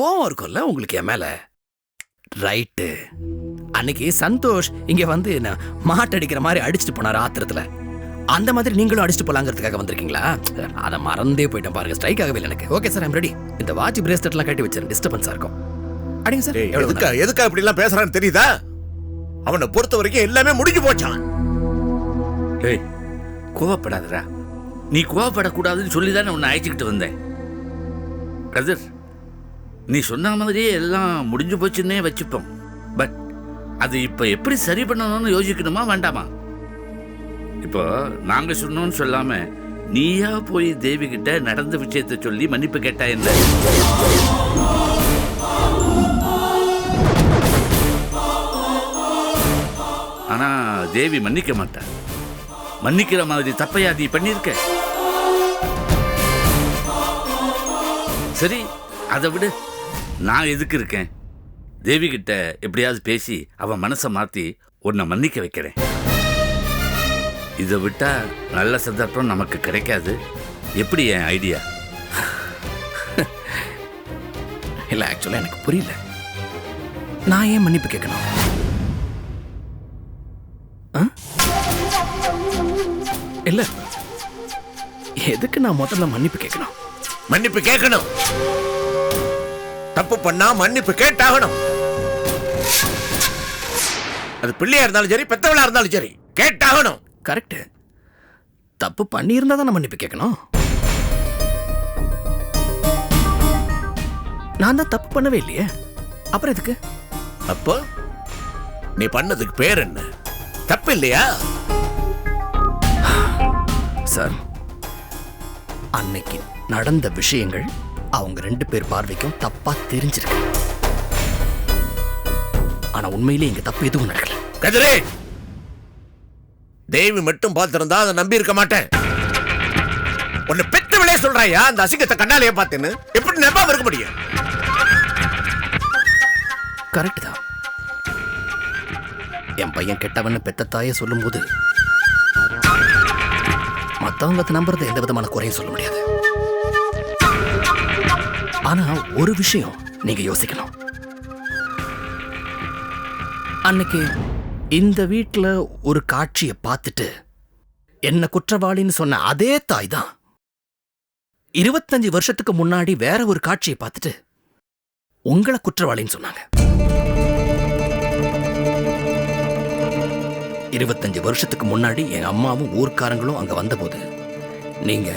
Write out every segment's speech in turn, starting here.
கோவம் இருக்கும்ல உங்களுக்கு என் மேல? ரைட்டு அன்னைக்கு சந்தோஷ் இங்க வந்து என்ன மாட்டடிக்கிற மாதிரி அடிச்சுட்டு போனாரு ஆத்திரத்துல. அந்த மாதிரி நீங்களும் அடிச்சுட்டு போலாங்கிறதுக்காக வந்திருக்கீங்களா? அதை மறந்தே போயிட்டேன் பாருங்க ஸ்ட்ரைக் ஆகவே இல்லை எனக்கு. ஓகே சார் ஐம் ரெடி இந்த வாட்ச் பிரேஸ்லெட்லாம் கட்டி வச்சிருக்கேன் டிஸ்டர்பன்ஸா இருக்கும். அடிங்க சார் எதுக்கா எதுக்கா இப்படி எல்லாம் பேசுறான்னு தெரியுதா? அவனை பொறுத்த வரைக்கும் எல்லாமே முடிஞ்சு போச்சான். டேய் கோவப்படாதடா. நீ கோவப்படக்கூடாதுன்னு சொல்லி தானே உன்னை அழைச்சிக்கிட்டு வந்தேன். கதிர் நீ சொன்ன மாதிரியே எல்லாம் முடிஞ்சு போச்சுன்னே வச்சுப்போம். பட் அது இப்போ எப்படி சரி பண்ணணும்னு யோசிக்கணுமா வேண்டாமா? இப்போ நாங்கள் சொன்னோம்னு சொல்லாமல் நீயா போய் தேவி கிட்ட நடந்த விஷயத்தை சொல்லி மன்னிப்பு கேட்டா என்ன? ஆனா தேவி மன்னிக்க மாட்டா. மன்னிக்கிற மாதிரி தப்பையா நீ பண்ணிருக்க? சரி அதை விடு. நான் எதுக்கு இருக்கேன்? தேவி கிட்ட எப்படியாவது பேசி அவன் மனசை மாத்தி உன்னை மன்னிக்க வைக்கிறேன். இதை விட்டா நல்ல சந்தர்ப்பம் நமக்கு கிடைக்காது. எப்படி என் ஐடியா இல்ல ஆக்சுவலா எனக்கு புரியல. நான் ஏன் மன்னிப்பு கேட்கணும்? இல்ல எதுக்கு நான் முதல்ல மன்னிப்பு கேட்கணும்? மன்னிப்பு கேட்கணும். தப்பு பண்ணா மன்னிப்பு கேட்டாகணும். அது பிள்ளையா இருந்தாலும் சரி பெத்தவளா இருந்தாலும் சரி கேட்டாகணும். கரெக்ட். தப்பு பண்ணியிருந்தா தான் மன்னிப்பு கேட்கணும்? நான் தான் தப்பு பண்ணவே இல்லையே. அப்புறம் எதுக்கு? அப்போ நீ பண்ணதுக்கு பேர் என்ன? தப்பு இல்லையா? சார் அன்னைக்கு நடந்த விஷயங்கள் அவங்க ரெண்டு பேர் பார்வைக்கும் தப்பா தெரிஞ்சிருக்கு. ஆனா உண்மையிலேயே இங்க தப்பு எதுவும் நடக்கல. கதிரே! தேவி மட்டும் பார்த்திருந்தா அதை நம்பி இருக்க மாட்டேன். உன்னை பெத்தவளே சொல்றாயா? அந்த அசிங்கத்தை கண்ணாலேயே பார்த்தேன்னு. எப்படி நம்பாம இருக்க முடியும்? கரெக்ட் தான். என் பையன் கெட்டவன்னு பெத்த தாயே சொல்லும்போது மத்தவங்க அதை நம்புறது எந்த விதமான குறையும் சொல்ல முடியாது. ஆனா ஒரு விஷயம் நீங்க யோசிக்கணும். அன்னைக்கு இந்த வீட்டில் ஒரு காட்சியை பார்த்துட்டு என்ன குற்றவாளின்னு சொன்ன அதே தாய் தான் இருபத்தஞ்சு வருஷத்துக்கு முன்னாடி வேற ஒரு காட்சியை பார்த்துட்டு உங்களை குற்றவாளின்னு சொன்னாங்க. இருபத்தஞ்சு வருஷத்துக்கு முன்னாடி என் அம்மாவும் ஊர்க்காரங்களும் அங்க வந்தபோது நீங்க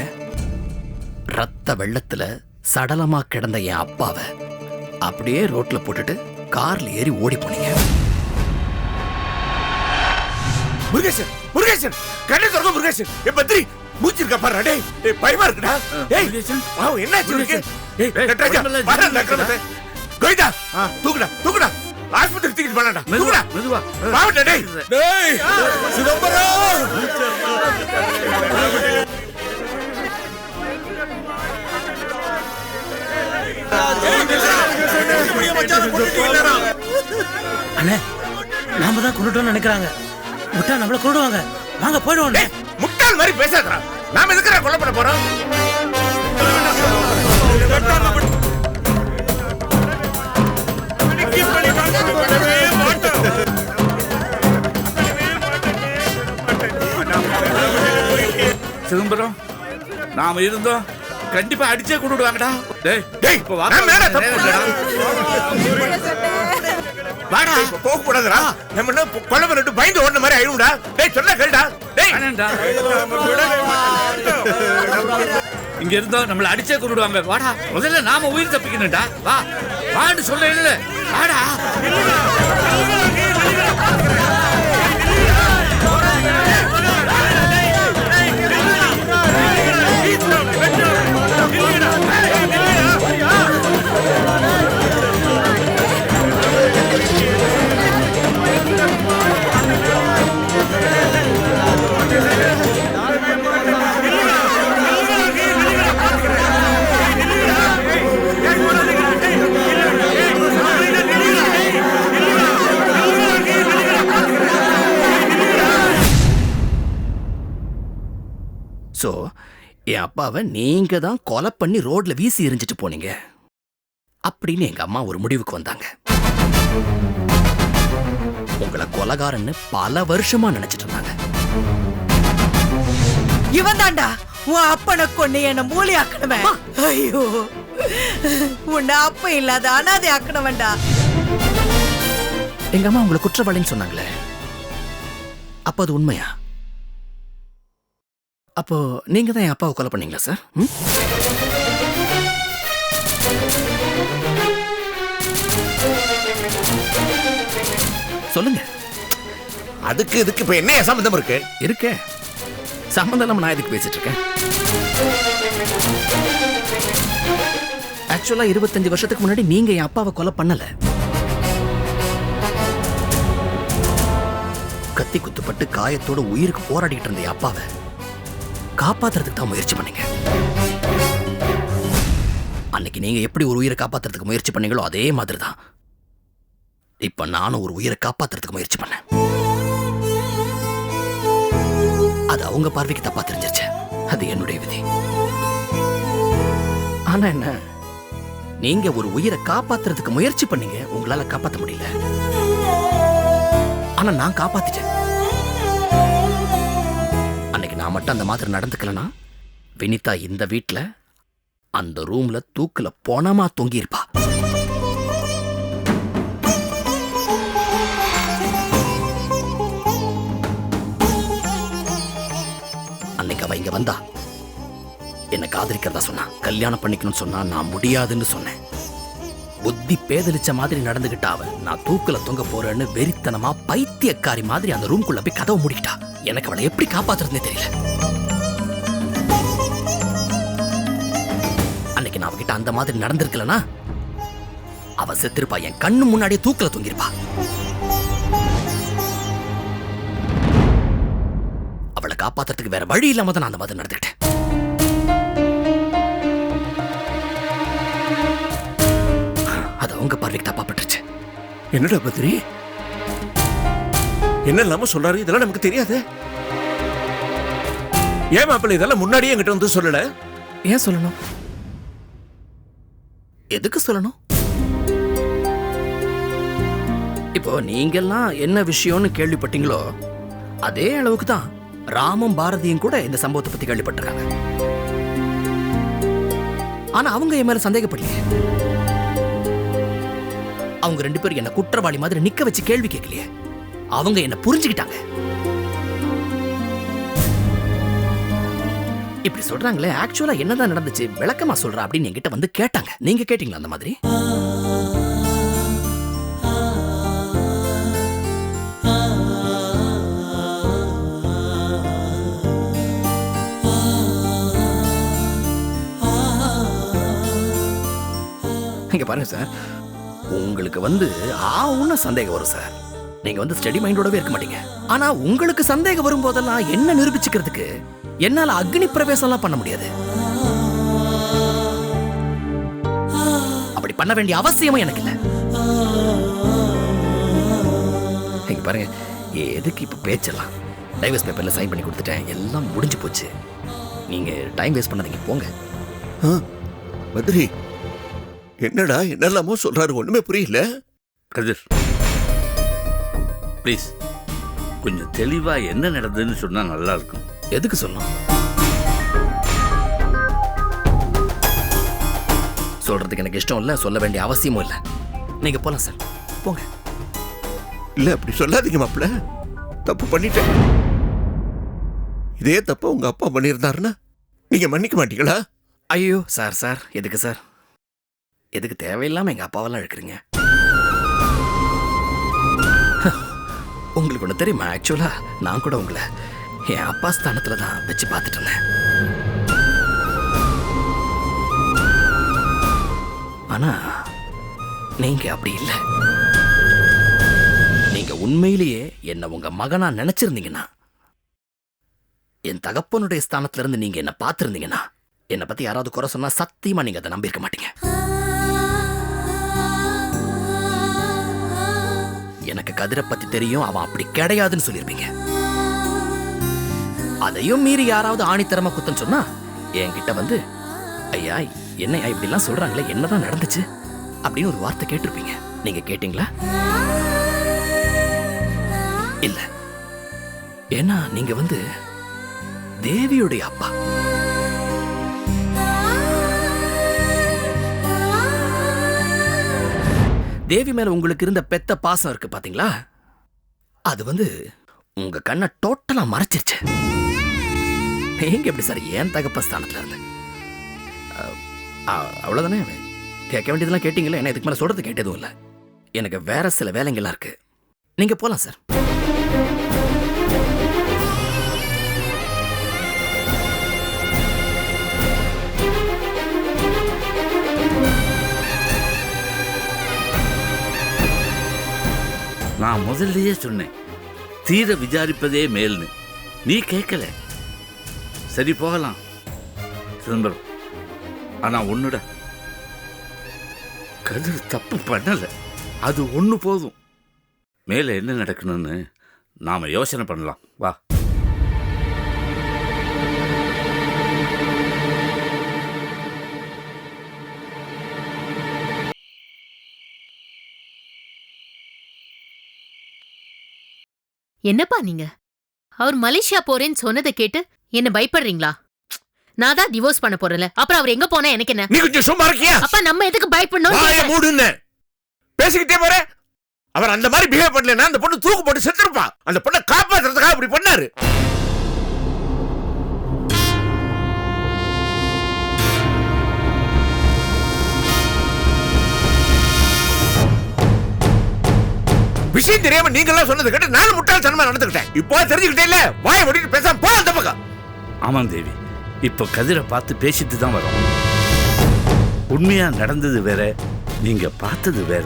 ரத்த வெள்ளத்துல சடலமா கிடந்த என் அப்பாவை அப்படியே ரோட்ல போட்டுட்டு கார்ல ஏறி ஓடி போனீங்க. முருகேசன் முருகேசன்! கண்ணை திறக்க முருகேசன்! என் பத்திரி மூச்சிருக்க பாரு டேய் டேய் பயமா இருக்குடா. டேய் முருகேசன். வாவ் என்னாச்சு உனக்கு? ஏய் உடம்பெல்லாம் பாரு நக்கறத கோயிதா தூக்குடா தூக்குடா. ஆஸ்பத்திரி தூக்கிட்டு போடா மெதுவா தூக்குடா. மெதுவா. பாவட்டா டேய். டேய். சிதம்பரம். அண்ணே நாம தான் கொண்டுட்டோம்னு நினைக்கிறாங்க. விட்டா நம்மள கொண்டுடுவாங்க. வாங்க போயிடுவோம் முட்டாள் மாதிரி பேசாதடா. நாம எதுக்குடா கொலை பண்ண போறோம்? சிதம்பரம் நாம இருந்தோம். கண்டிப்பா அடிச்சே கொண்டுடுவாங்கடா டேய் டேய் இப்ப வா. மேல தப்பு. வாடா போக கூடாதுடா நம்ம என்ன கொலை பண்ணிட்டு பயந்து ஓடுன மாதிரி ஆயிடும்டா டேய் சொன்னா கேளுடா டேய். இங்க இருந்தோம் நம்மள அடிச்சே கொண்டுடுவாங்க வாடா முதல்ல நாம உயிர் தப்பிக்கணும்டா வா வான்னு சொல்ல இல்ல வாடா ஸோ என் அப்பாவை நீங்க தான் கொலை பண்ணி ரோட்ல வீசி எறிஞ்சிட்டு போனீங்க. அப்படின்னு எங்க அம்மா ஒரு முடிவுக்கு வந்தாங்க. உங்களை கொலகாரன்னு பல வருஷமா நினைச்சிட்டு இருந்தாங்க. இவன் தாண்டா உன் அப்பனை கொண்டு என்ன மூலி ஆக்கணுமே ஐயோ உன்னை அப்ப இல்லாத அனாதை ஆக்கணுவன்டா எங்க அம்மா உங்களை குற்றவாளின்னு சொன்னாங்களே. அப்ப அது உண்மையா? அப்போ நீங்க தான் என் அப்பாவை கொலை பண்ணீங்களா சார்? சொல்லுங்க. அதுக்கு இதுக்கு இப்ப என்ன சம்பந்தம் இருக்கு? இருக்கே. சம்மந்தம் இல்லாம நான் எதுக்கு பேசிட்டு இருக்கேன்? ஆக்சுவலா இருபத்தஞ்சு வருஷத்துக்கு முன்னாடி நீங்க என் அப்பாவை கொலை பண்ணல. கத்தி குத்துப்பட்டு காயத்தோட உயிருக்கு போராடிட்டு இருந்த என் அப்பாவை. காப்பாத்துறதுக்கு தான் முயற்சி பண்ணீங்க. அன்னைக்கு நீங்க எப்படி ஒரு உயிரை காப்பாத்துறதுக்கு முயற்சி பண்ணீங்களோ அதே மாதிரி தான் இப்ப நானும் ஒரு உயிரை காப்பாத்துறதுக்கு முயற்சி பண்ணேன். அது அவங்க பார்வைக்கு தப்பா தெரிஞ்சிருச்சு. அது என்னுடைய விதி. ஆனா என்ன? நீங்க ஒரு உயிரை காப்பாத்துறதுக்கு முயற்சி பண்ணீங்க உங்களால காப்பாத்த முடியல. ஆனா நான் காப்பாத்திட்டேன். நான் மட்டும் அந்த மாதிரி நடந்துக்கலனா? வினிதா இந்த வீட்டில் அந்த ரூம்ல தூக்குல பொணமா தொங்கியிருப்பா. அன்னைக்கு அவ இங்க வந்தா. என்னை காதலிக்கிறதா சொன்னா கல்யாணம் பண்ணிக்கணும்னு சொன்னா நான் முடியாதுன்னு சொன்னேன். புத்தி பேதலிச்ச மாதிரி நடந்துகிட்டா அவ நான் தூக்குல தொங்க போறேன்னு வெறித்தனமா பைத்தியக்காரி மாதிரி அந்த ரூம்குள்ள போய் கதவை மூடிக்கிட்டா. எனக்கு அவளை எப்படி காப்பாத்துறதுனே தெரியல. அன்னைக்கு நான் அவகிட்ட அந்த மாதிரி நடந்திருக்கலனா? அவ செத்திருப்பா. என் கண்ணு முன்னாடியே தூக்கல தொங்கிருப்பா. அவளை காப்பாத்துறதுக்கு வேற வழி இல்லாம தான் நான் அந்த மாதிரி நடந்துக்கிட்டேன். அவங்க பார்வைக்கு தப்பா பட்டுருச்சு. என்னடா பத்ரி? என்ன இல்லாம சொல்றாரு? இதெல்லாம் நமக்கு தெரியாது. ஏன் மாப்பிள்ளை இதெல்லாம் முன்னாடியே என்கிட்ட வந்து சொல்லல? ஏன் சொல்லணும்? எதுக்கு சொல்லணும்? இப்போ நீங்கெல்லாம் என்ன விஷயம்னு கேள்விப்பட்டீங்களோ அதே அளவுக்கு தான் ராமும் பாரதியும் கூட இந்த சம்பவத்தை பத்தி கேள்விப்பட்டிருக்காங்க. ஆனா அவங்க என் மேல சந்தேகப்படலையே. அவங்க ரெண்டு பேரும் என்ன குற்றவாளி மாதிரி நிக்க வச்சு கேள்வி கேட்கலையே. அவங்க என்ன புரிஞ்சுக்கிட்டாங்க. இப்படி சொல்றாங்களே ஆக்சுவலா என்னதான் நடந்துச்சு விளக்கமா சொல்றா அப்படின்னு என்கிட்ட வந்து கேட்டாங்க. நீங்க கேட்டீங்களா அந்த மாதிரி? இங்க பாருங்க சார் உங்களுக்கு வந்து ஆவுன்னு சந்தேகம் வரும் சார் நீங்க வந்து ஸ்டடி மைண்டோடவே இருக்க மாட்டீங்க. ஆனா உங்களுக்கு சந்தேகம் வரும்போதெல்லாம் என்ன நிரூபிச்சுக்கிறதுக்கு என்னால அக்னி பிரவேசம்லாம் பண்ண முடியாது. அப்படி பண்ண வேண்டிய அவசியமும் எனக்கு இல்ல. இங்க பாருங்க எதுக்கு இப்ப பேச்செல்லாம்? டைவர்ஸ் பேப்பர்ல சைன் பண்ணி கொடுத்துட்டேன். எல்லாம் முடிஞ்சு போச்சு. நீங்க டைம் வேஸ்ட் பண்ணாதீங்க போங்க. மதுரை. என்னடா என்னெல்லாமோ சொல்றாரு ஒண்ணுமே புரியல. கதிர் ப்ளீஸ் கொஞ்சம் தெளிவா என்ன நடந்ததுன்னு சொன்னா நல்லா இருக்கும். எதுக்கு சொல்லணும்? சொல்றதுக்கு எனக்கு இஷ்டம் இல்ல சொல்ல வேண்டிய அவசியமும் இல்ல. நீங்க போலாம் சார். போங்க. இல்ல அப்படி சொல்லாதீங்க மாப்பிள்ள. தப்பு பண்ணிட்டேன். இதே தப்ப உங்க அப்பா பண்ணியிருந்தாருன்னா நீங்க மன்னிக்க மாட்டீங்களா? ஐயோ சார் சார் எதுக்கு சார்? எதுக்கு தேவையில்லாமல் எங்க அப்பாவெல்லாம் இழுக்கிறீங்க? உங்களுக்கு ஒன்று தெரியுமா? ஆக்சுவலா நான் கூட உங்களை என் அப்பா ஸ்தானத்துல தான் வச்சு பார்த்துட்டு இருந்தேன். ஆனா நீங்க அப்படி இல்லை. நீங்க உண்மையிலேயே என்னை உங்க மகனா நினைச்சிருந்தீங்கன்னா என் தகப்பனுடைய ஸ்தானத்துல இருந்து நீங்க என்ன பார்த்திருந்தீங்கன்னா என்னை பத்தி யாராவது குறை சொன்னா சத்தியமா நீங்க அதை நம்பியிருக்க மாட்டீங்க. எனக்கு கதிரை பத்தி தெரியும். அவன் அப்படி கிடையாதுன்னு சொல்லியிருப்பீங்க அதையும் மீறி யாராவது ஆணித்தரமா குத்தம் சொன்னா என்கிட்ட வந்து ஐயா என்னையா இப்படிலாம் சொல்றாங்களே? என்னதான் நடந்துச்சு? அப்படின்னு ஒரு வார்த்தை கேட்டிருப்பீங்க. நீங்க கேட்டீங்களா? இல்ல. ஏன்னா நீங்க வந்து தேவியுடைய அப்பா. தேவி மேல உங்களுக்கு இருந்த பெத்த பாசம் இருக்கு பாத்தீங்களா? அது வந்து உங்க கண்ணை டோட்டலா மறைச்சிருச்சு. எங்க எப்படி சார்? ஏன் தகப்ப ஸ்தானத்துல இருந்து? அவ்வளவுதானே? கேட்க வேண்டியதெல்லாம் கேட்டீங்களா என்ன இதுக்கு மேல சொல்றது கேட்டதும் இல்ல. எனக்கு வேற சில வேலைங்கள்லாம் இருக்கு. நீங்க போலாம் சார். நான் முதல்லயே சொன்னேன். தீர விசாரிப்பதே மேல்னு. நீ கேட்கல. சரி போகலாம். சிதம்பரம் ஆனா ஒன்றுட கதிர் தப்பு பண்ணல. அது ஒன்று போதும். மேலே என்ன நடக்கணும்னு நாம் யோசனை பண்ணலாம். வா. என்னப்பா நீங்க? அவர் மலேசியா போறேன்னு சொன்னதை கேட்டு என்ன பயப்படுறீங்களா? நான் தான் டிவோர்ஸ் பண்ண போறல அப்புறம் அவர் எங்க போனா எனக்கு என்ன? நீ கொஞ்சம் சும்மா இருக்கியா? அப்பா நம்ம எதுக்கு பயப்படணும் வாய கேக்குறேன். மூடுன்னு. பேசிக்கிட்டே போற. அவர் அந்த மாதிரி பிஹேவ் பண்ணலன்னா அந்த பொண்ணு தூக்கு போட்டு செத்துருப்பா. அந்த பொண்ணை காப்பாத்துறதுக்காக அப்படி பண்ணாரு. விஷயம் தெரியாம நீங்க எல்லாம் சொன்னது கேட்டு நானும் முட்டாள்தனமா நடந்துக்கிட்டேன். இப்போ தெரிஞ்சுக்கிட்டே இல்ல. வாய முடிட்டு பேசாம போ அந்த பக்கம். ஆமாம் தேவி. இப்போ கதிரை பார்த்து பேசிட்டு தான் வரோம். உண்மையா நடந்தது வேற நீங்க பார்த்தது வேற.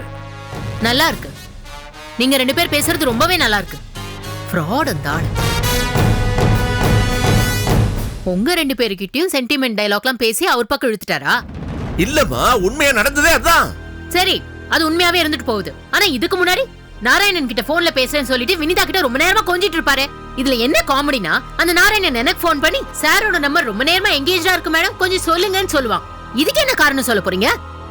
நல்லா இருக்கு. நீங்க ரெண்டு பேர் பேசுறது ரொம்பவே நல்லா இருக்கு. ஃப்ராட் அந்த ஆளு. உங்க ரெண்டு பேருக்கிட்டயும் சென்டிமெண்ட் டயலாக்லாம் பேசி அவர் பக்கம் இழுத்துட்டாரா? இல்லம்மா உண்மையா நடந்ததே அதான். சரி அது உண்மையாவே இருந்துட்டு போகுது. ஆனா இதுக்கு முன்னாடி நாராயணன் கிட்ட போன்ல பேசுறேன்னு சொல்லிட்டு வினிதா கிட்ட ரொம்ப நேரமா கொஞ்சிட்டு இருப்பாரு. இதுல என்ன காமெடினா அந்த நாராயணன் எனக்கு ஃபோன் பண்ணி சாரோட நம்பர் ரொம்ப நேரமா எங்கேஜா இருக்கு மேடம் கொஞ்சம் சொல்லுங்கன்னு சொல்லுவான். இதுக்கு என்ன காரணம் சொல்ல போறீங்க?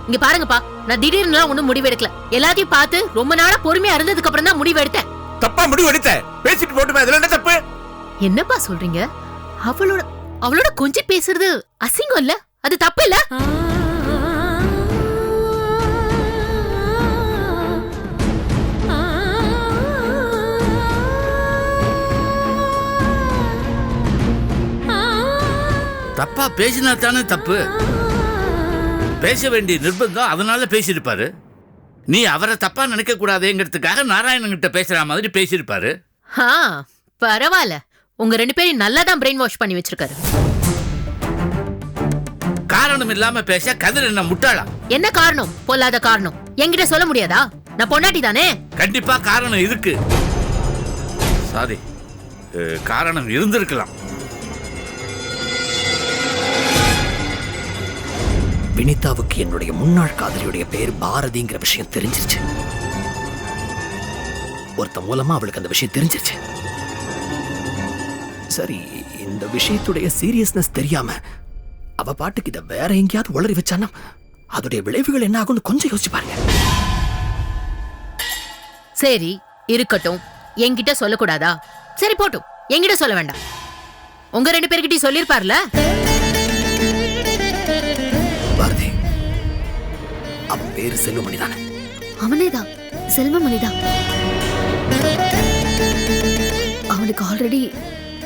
இங்க பாருங்கப்பா நான் திடீர்னு ஒண்ணும் முடிவு எடுக்கல எல்லாத்தையும் பார்த்து ரொம்ப நாளா பொறுமையா இருந்ததுக்கு அப்புறம் தான் முடிவு எடுத்தேன் தப்பா முடிவு எடுத்த பேசிட்டு போட்டுமே அதுல என்ன தப்பு? என்னப்பா சொல்றீங்க? அவளோட அவளோட கொஞ்சம் பேசுறது அசிங்கம் இல்ல? அது தப்பு இல்ல? தப்பா பேசினா தானே தப்பு. பேச வேண்டிய நிர்பந்தம் அதனால பேசியிருப்பாரு. நீ அவரை தப்பா நினைக்க கூடாதேங்கிறதுக்காக நாராயணன் கிட்ட பேசுற மாதிரி பேசியிருப்பாரு. ஆ பரவாயில்ல. உங்க ரெண்டு பேரையும் நல்லா தான் பிரெயின் வாஷ் பண்ணி வச்சிருக்காரு. காரணம் இல்லாம பேச கதிர் என்ன முட்டாளா? என்ன காரணம்? பொல்லாத காரணம். என்கிட்ட சொல்ல முடியாதா? நான் பொண்டாட்டி தானே? கண்டிப்பா காரணம் இருக்கு. சாரி அஹ், காரணம் இருந்திருக்கலாம். வினிதாவுக்கு என்னுடைய முன்னாள் காதலியுடைய பேர் பாரதிங்கிற விஷயம் தெரிஞ்சிருச்சு. ஒருத்த மூலமா அவளுக்கு அந்த விஷயம் தெரிஞ்சிருச்சு. சரி இந்த விஷயத்துடைய சீரியஸ்னஸ் தெரியாம அவ பாட்டுக்கு இதை வேற எங்கேயாவது உளறி வச்சானா? அதோடைய விளைவுகள் என்ன ஆகும்னு கொஞ்சம் யோசிச்சு பாருங்க. சரி இருக்கட்டும். என்கிட்ட சொல்லக்கூடாதா? சரி போட்டும். என்கிட்ட சொல்ல வேண்டாம். உங்க ரெண்டு பேர்கிட்டயும் சொல்லிருப்பார்ல? அவன் பேரு செல்வமணி தானே அவனேதான் செல்வமணிதான் அவனுக்கு ஆல்ரெடி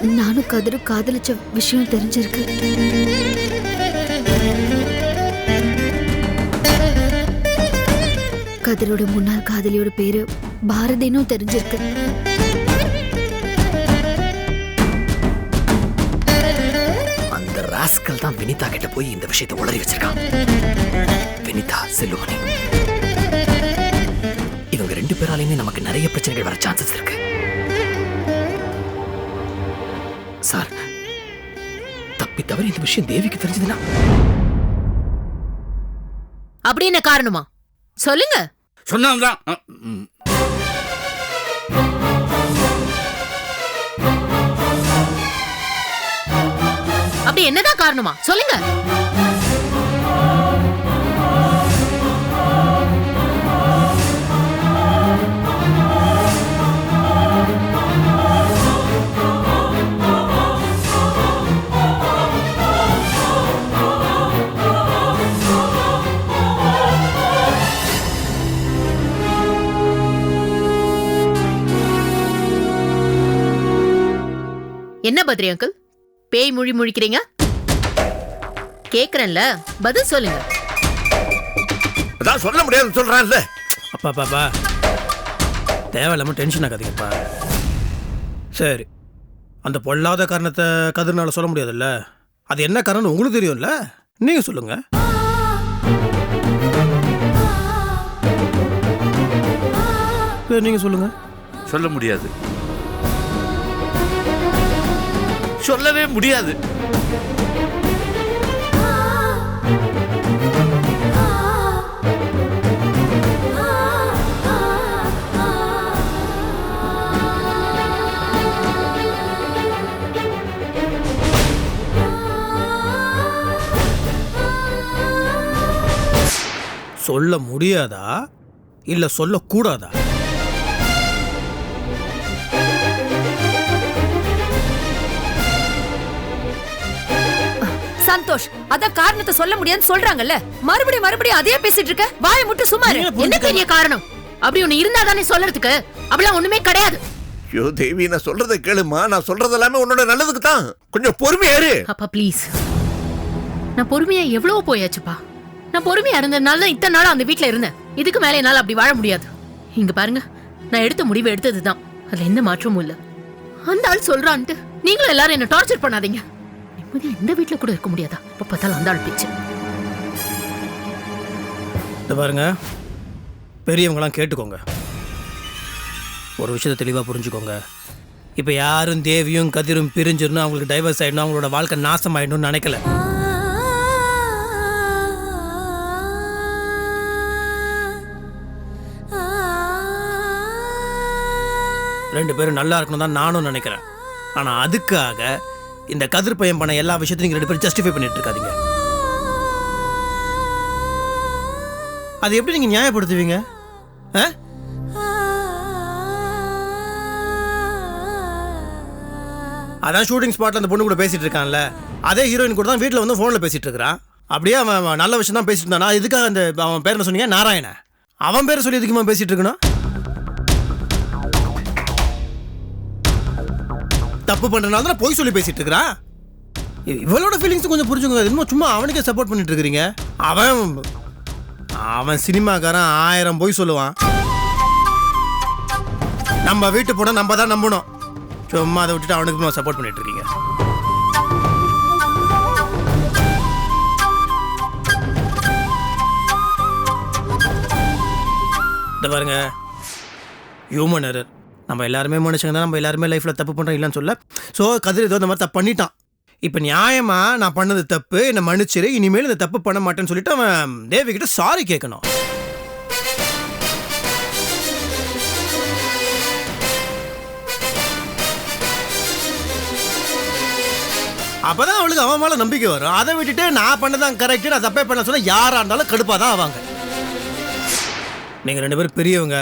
நானும் கதிரு காதலிச்ச விஷயம் தெரிஞ்சிருக்கு. கதிரோட முன்னாள் காதலியோட பேரு பாரதினும் தெரிஞ்சிருக்கு. ராஸ்கல் தான் வினிதா கிட்ட போய் இந்த விஷயத்தை உளறி வச்சிருக்கான். வினிதா செல்வமணி இவங்க ரெண்டு பேராலையுமே நமக்கு நிறைய பிரச்சனைகள் வர சான்சஸ் இருக்கு. சார் தப்பி தவிர இந்த விஷயம் தேவிக்கு தெரிஞ்சதுன்னா? அப்படி என்ன காரணமா? சொல்லுங்க. சொன்னால்தான். அப்படி என்னதான் காரணமா? சொல்லுங்க. என்ன பத்ரி அங்கிள்? பேய் மொழி முழிக்கிறீங்க? கேக்குறேன்ல பதில் சொல்லுங்க. அதான் சொல்ல முடியாதுன்னு சொல்றான்ல. அப்பா பாப்பா தேவையில்லாம டென்ஷன் ஆகாதீங்கப்பா சரி. அந்த பொல்லாத காரணத்தை கதிர்னால சொல்ல முடியாதுல்ல? அது என்ன காரணம் உங்களுக்கு தெரியும்ல? நீங்க சொல்லுங்க. சரி, நீங்க சொல்லுங்க. சொல்ல முடியாது. சொல்லவே முடியாது. சொல்ல முடியாதா? இல்ல சொல்லக்கூடாதா? சந்தோஷ் அதான் காரணத்தை சொல்ல முடியாதுன்னு சொல்றாங்கல்ல? மறுபடியும் மறுபடியும் அதே பேசிட்டு இருக்க? வாயை மட்டும் சும்மா என்ன பெரிய காரணம்? அப்படி ஒண்ணு இருந்தா தானே சொல்றதுக்கு? அப்படிலாம் ஒண்ணுமே கிடையாது. ஐயோ தேவி நான் சொல்றதை கேளுமா? நான் சொல்றது எல்லாமே உன்னோட நல்லதுக்கு தான். கொஞ்சம் பொறுமையா இரு. அப்பா ப்ளீஸ் நான் பொறுமையா எவ்வளவோ போயாச்சுப்பா. நான் பொறுமையா இருந்ததுனால தான் இத்தனை நாள் அந்த வீட்ல இருந்தேன். இதுக்கு மேல என்னால அப்படி வாழ முடியாது. இங்க பாருங்க நான் எடுத்த முடிவு எடுத்ததுதான். அதுல எந்த மாற்றமும் இல்ல. அந்த ஆள் சொல்றான்ட்டு நீங்களும் எல்லாரும் என்ன டார்ச்சர் பண்ணாதீங்க. நிம்மதியா இந்த வீட்ல கூட இருக்க முடியாதா? இப்ப பார்த்தாலும் அந்த ஆள் பேச்சு. பாருங்க பெரியவங்களாம் கேட்டுக்கோங்க. ஒரு விஷயத்தை தெளிவாக புரிஞ்சுக்கோங்க. இப்போ யாரும் தேவியும் கதிரும் பிரிஞ்சிடணும் அவங்களுக்கு டைவர்ஸ் ஆகிடணும் அவங்களோட வாழ்க்கை நாசம் ஆயிடணும்னு நினைக்கல. ரெண்டு பேரும் நல்லா இருக்கணும் தான் நானும் நினைக்கிறேன். ஆனால் அதுக்காக இந்த கதிர் பையன் பண்ண எல்லா விஷயத்தையும் நீங்கள் ரெண்டு பேரும் ஜஸ்டிஃபை பண்ணிட்டு இருக்காதீங்க. அது எப்படி நீங்கள் நியாயப்படுத்துவீங்க? ஆ? அதான் ஷூட்டிங் ஸ்பாட்ல அந்த பொண்ணு கூட பேசிட்டு இருக்கான்ல. அதே ஹீரோயின் கூட தான் வீட்டில் வந்து ஃபோனில் பேசிட்டு இருக்கிறான் அப்படியே அவன் அவன் நல்ல விஷயம் தான் பேசிட்டு இருந்தானா? இதுக்காக அந்த அவன் பேர் என்ன சொன்னீங்க? நாராயண. அவன் பேரை சொல்லி எதுக்குமா பேசிட்டு இருக்கணும்? தப்பு பண்ணுறனால தான் பொய் சொல்லி பேசிட்டு இருக்கிறான். இவளோட ஃபீலிங்ஸ் கொஞ்சம் புரிஞ்சுக்கோங்க. இன்னும் சும்மா அவனுக்கே சப்போர்ட் பண்ணிட்டு இருக்கிறீங்க. அவன் அவன் சினிமாக்காரன் ஆயிரம் பொய் சொல்லுவான். நம்ம வீட்டு போனால் நம்ம தான் நம்பணும். சும்மா அதை விட்டுட்டு அவனுக்கு சப்போர்ட் பண்ணிட்டு இருக்கீங்க. இந்த பாருங்க. ஹியூமன் எரர் நம்ம எல்லாருமே மனுஷங்க தான் நம்ம எல்லாருமே லைஃப்பில் தப்பு பண்ணுறோம் இல்லைன்னு சொல்ல. ஸோ கதிர் ஏதோ இந்த மாதிரி தப்பு பண்ணிட்டான். இப்போ நியாயமாக நான் பண்ணது தப்பு என்னை மன்னிச்சிரு இனிமேல் இந்த தப்பு பண்ண மாட்டேன்னு சொல்லிட்டு அவன் தேவி சாரி கேட்கணும் அப்போ தான் அவளுக்கு அவன் மேலே நம்பிக்கை வரும். அதை விட்டுட்டு நான் பண்ணதான் கரெக்டு நான் தப்பே பண்ண சொன்னால் யாராக இருந்தாலும் கடுப்பாக தான் ஆவாங்க. நீங்கள் ரெண்டு பேரும் பெரியவங்க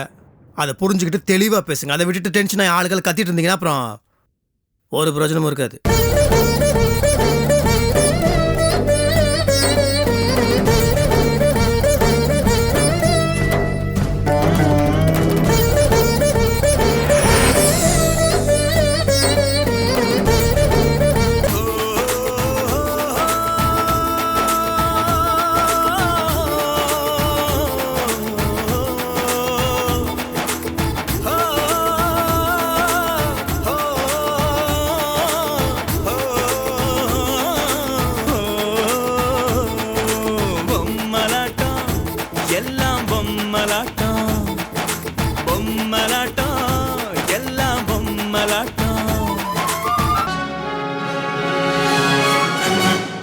அதை புரிஞ்சுக்கிட்டு தெளிவாக பேசுங்க. அதை விட்டுட்டு டென்ஷன் ஆளுகள் கத்திட்டு இருந்தீங்கன்னா அப்புறம் ஒரு பிரயோஜனமும் இருக்காது.